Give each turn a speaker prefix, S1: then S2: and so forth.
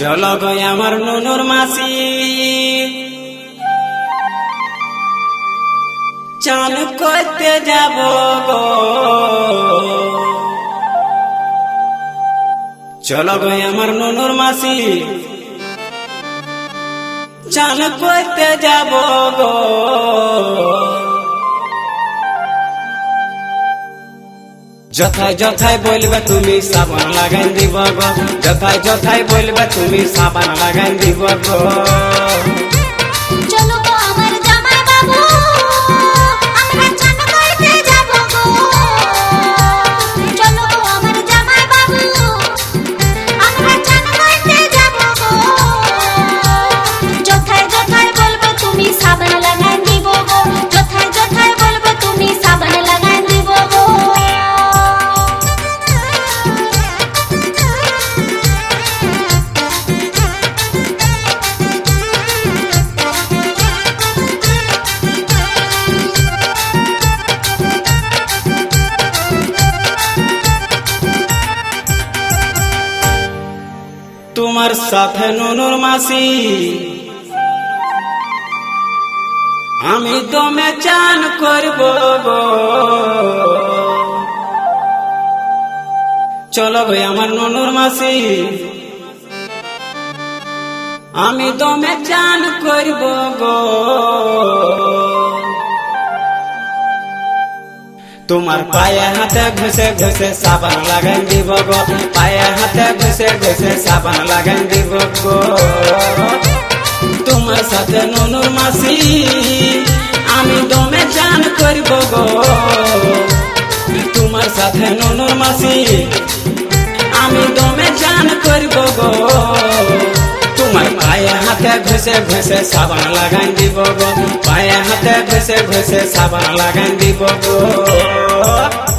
S1: চলো গো আমার নুনুর মাসি। চান করতে যাব গো। চলো গো আমার নুনুর মাসি। চান করতে যাব গো। যথায় যথায় বলবে তুমি সাবান লাগাই দিব যথায় যথায় বলবে তুমি সাবান লাগাই দিব তোমার সাথে নুনুর মাসি। আমি দমে চান করব। চলো ভাই আমার নুনুর মাসি। আমি দমে চান করব গো। তোমার পায়ে হাতে ঘুষে ঘুষে সাবান লাগাই দিব গো। পায়ে হাতে ঘুষে ঘুষে সাবান লাগাই দিব গো। তোমার সাথে নুনুর মাসি, আমি দমে চান করব গো। তোমার সাথে নুনুর মাসি, আমি দমে চান করব গো। তোমার পায়ে হাতে ঘুষে ঘুষে সাবান লাগাই দিব গো। পায়ে হাতে ঘুষে ঘুষে সাবান লাগাই দিব গো। oh.